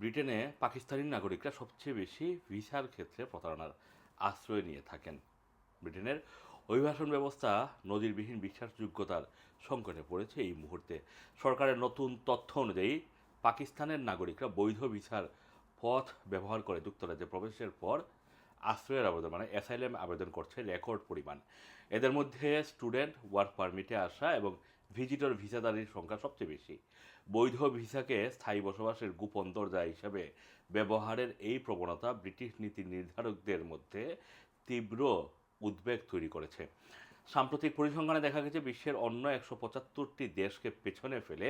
ব্রিটেনে পাকিস্তানি নাগরিকরা সবচেয়ে বেশি ভিসার ক্ষেত্রে প্রতারণার আশ্রয় নিয়ে থাকেন। ব্রিটেনের অভিবাসন ব্যবস্থা নজিরবিহীন বিশ্বাসযোগ্যতার সংকটে পড়েছে এই মুহূর্তে। সরকারের নতুন তথ্য অনুযায়ী, পাকিস্তানের নাগরিকরা বৈধ ভিসার পথ ব্যবহার করে যুক্তরাজ্যে প্রবেশের পর আশ্রয়ের আবেদন মানে অ্যাসাইলেম আবেদন করছে রেকর্ড পরিমাণ। এদের মধ্যে স্টুডেন্ট ওয়ার্ক পারমিটে আসা এবং ভিজিটর ভিসাদারির সংখ্যা সবচেয়ে বেশি। বৈধ ভিসাকে স্থায়ী বসবাসের গোপন দরজা হিসাবে ব্যবহারের এই প্রবণতা ব্রিটিশ নীতি নির্ধারকদের মধ্যে তীব্র উদ্বেগ তৈরি করেছে। সাম্প্রতিক পরিসংখ্যানে দেখা গেছে বিশ্বের অন্য একশো পঁচাত্তরটি দেশকে পেছনে ফেলে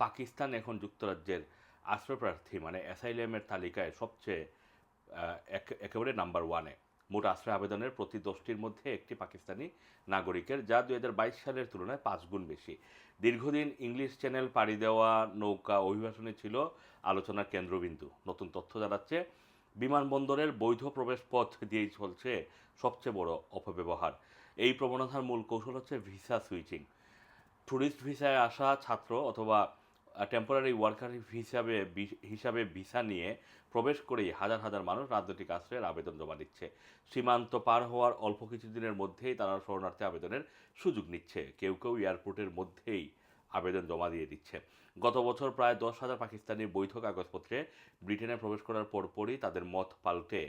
পাকিস্তান এখন যুক্তরাজ্যের আশ্রয়প্রার্থী মানে অ্যাসাইলেমের তালিকায় সবচেয়ে একেবারে নাম্বার ওয়ানে মোট আশ্রয় আবেদনের প্রতি দশটির মধ্যে একটি পাকিস্তানি নাগরিকের, যা দু হাজার বাইশ সালের তুলনায় পাঁচ গুণ বেশি। দীর্ঘদিন ইংলিশ চ্যানেল পাড়ি দেওয়া নৌকা অভিবাসনে ছিল আলোচনার কেন্দ্রবিন্দু। নতুন তথ্য জানাচ্ছে, বিমানবন্দরের বৈধ প্রবেশ পথ দিয়েই চলছে সবচেয়ে বড় অপব্যবহার। এই প্রবণতার মূল কৌশল হচ্ছে ভিসা সুইচিং। ট্যুরিস্ট ভিসায় আসা ছাত্র অথবা টেম্পোরারি ওয়ার্কার হিসাবে হিসাবে ভিসা নিয়ে প্রবেশ করেই হাজার হাজার মানুষ রাজনৈতিক আশ্রয়ের আবেদন জমা দিচ্ছে। সীমান্ত পার হওয়ার অল্প কিছুদিনের মধ্যেই তারা শরণার্থী আবেদনের সুযোগ নিচ্ছে। কেউ কেউ এয়ারপোর্টের মধ্যেই আবেদন জমা দিয়ে দিচ্ছে। গত বছর প্রায় দশ হাজার পাকিস্তানি বৈধ কাগজপত্রে ব্রিটেনে প্রবেশ করার পরপরই তাদের মত পাল্টে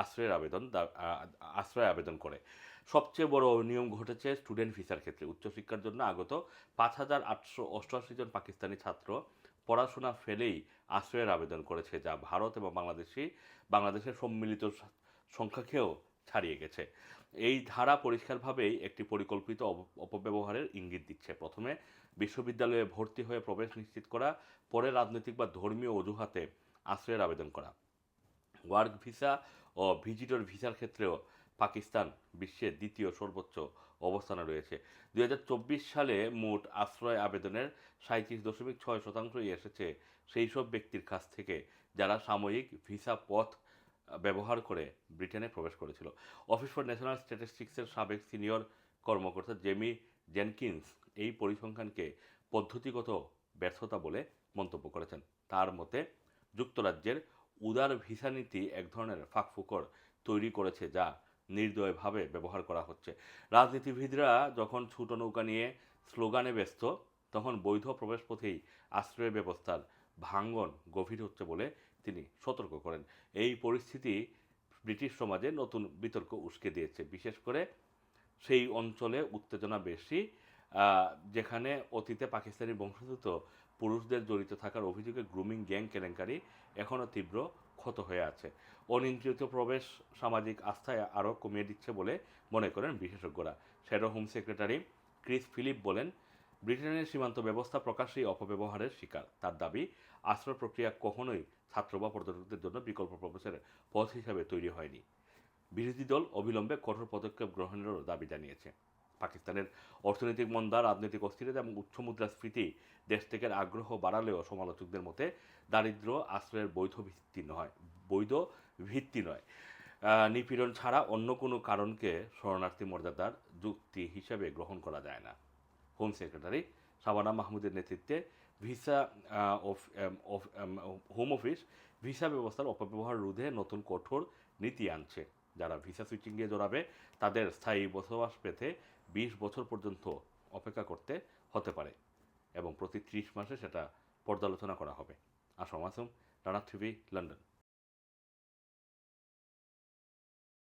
আশ্রয়ের আবেদন আশ্রয় আবেদন করে। সবচেয়ে বড় অনিয়ম ঘটেছে স্টুডেন্ট ভিসার ক্ষেত্রে। উচ্চশিক্ষার জন্য আগত পাঁচ হাজার আটশো অষ্টআশি জন পাকিস্তানি ছাত্র পড়াশোনা ফেলেই আশ্রয়ের আবেদন করেছে, যা ভারত এবং বাংলাদেশি বাংলাদেশের সম্মিলিত সংখ্যাকেও ছাড়িয়ে গেছে। এই ধারা পরিষ্কারভাবেই একটি পরিকল্পিত অপব্যবহারের ইঙ্গিত দিচ্ছে। প্রথমে বিশ্ববিদ্যালয়ে ভর্তি হয়ে প্রবেশ নিশ্চিত করা, পরে রাজনৈতিক বা ধর্মীয় অজুহাতে আশ্রয়ের আবেদন করা। ওয়ার্ক ভিসা ও ভিজিটর ভিসার ক্ষেত্রেও পাকিস্তান বিশ্বের দ্বিতীয় সর্বোচ্চ অবস্থানে রয়েছে। দু হাজার চব্বিশ সালে মোট আশ্রয় আবেদনের সাঁত্রিশ দশমিক ছয় শতাংশই এসেছে সেই সব ব্যক্তির কাছ থেকে, যারা সাময়িক ভিসা পথ ব্যবহার করে ব্রিটেনে প্রবেশ করেছিল। অফিস ফর ন্যাশনাল স্ট্যাটিস্টিক্সের সাবেক সিনিয়র কর্মকর্তা জেমি জেনকিন্স এই পরিসংখ্যানকে পদ্ধতিগত ব্যর্থতা বলে মন্তব্য করেছেন। তার মতে, যুক্তরাজ্যের উদার ভিসা নীতি এক ধরনের ফাঁকফুকর তৈরি করেছে যা নির্দয়ভাবে ব্যবহার করা হচ্ছে। রাজনীতিবিদরা যখন ছোট নৌকা নিয়ে স্লোগানে ব্যস্ত, তখন বৈধ প্রবেশপথেই আশ্রয় ব্যবস্থার ভাঙ্গন গভীর হচ্ছে বলে তিনি সতর্ক করেন। এই পরিস্থিতি ব্রিটিশ সমাজে নতুন বিতর্ক উস্কে দিয়েছে। বিশেষ করে সেই অঞ্চলে উত্তেজনা বেশি যেখানে অতীতে পাকিস্তানি বংশোদ্ভূত পুরুষদের জড়িত থাকার অভিযোগে গ্রুমিং গ্যাং কেলেঙ্কারি এখনও তীব্র ক্ষত হয়ে আছে। অনিয়ন্ত্রিত প্রবেশ সামাজিক আস্থায় আরও কমিয়ে দিচ্ছে বলে মনে করেন বিশেষজ্ঞরা। Shadow home secretary Chris Philip বলেন ব্রিটেনের সীমান্ত ব্যবস্থা প্রকাশ্যেই অপব্যবহারের শিকার। তার দাবি, আশ্রয় প্রক্রিয়া কখনোই ছাত্র বা পর্যটকদের জন্য বিকল্প প্রবেশের পথ হিসাবে তৈরি হয়নি। বিরোধী দল অবিলম্বে কঠোর পদক্ষেপ গ্রহণেরও দাবি জানিয়েছে। পাকিস্তানের অর্থনৈতিক মন্দা রাজনৈতিক অস্থিরতা এবং উচ্চ মুদ্রাস্ফীতি দেশ থেকে আগ্রহ বাড়ালেও সমালোচকদের মতে দারিদ্র্য আশ্রয়ের বৈধ ভিত্তি নয় বৈধ ভিত্তি নয় নিপীড়ন ছাড়া অন্য কোনো কারণকে শরণার্থী মর্যাদার যুক্তি হিসেবে গ্রহণ করা যায় না। হোম সেক্রেটারি শাবানা মাহমুদের নেতৃত্বে ভিসা হোম অফিস ভিসা ব্যবস্থার অপব্যবহার রোধে নতুন কঠোর নীতি আনছে। যারা ভিসা সুইচিং দিয়ে জড়াবে, তাদের স্থায়ী বসবাস পেতে বিশ বছর পর্যন্ত অপেক্ষা করতে হতে পারে এবং প্রতি ত্রিশ মাসে সেটা পর্যালোচনা করা হবে। Assam Assam Rana TV, London.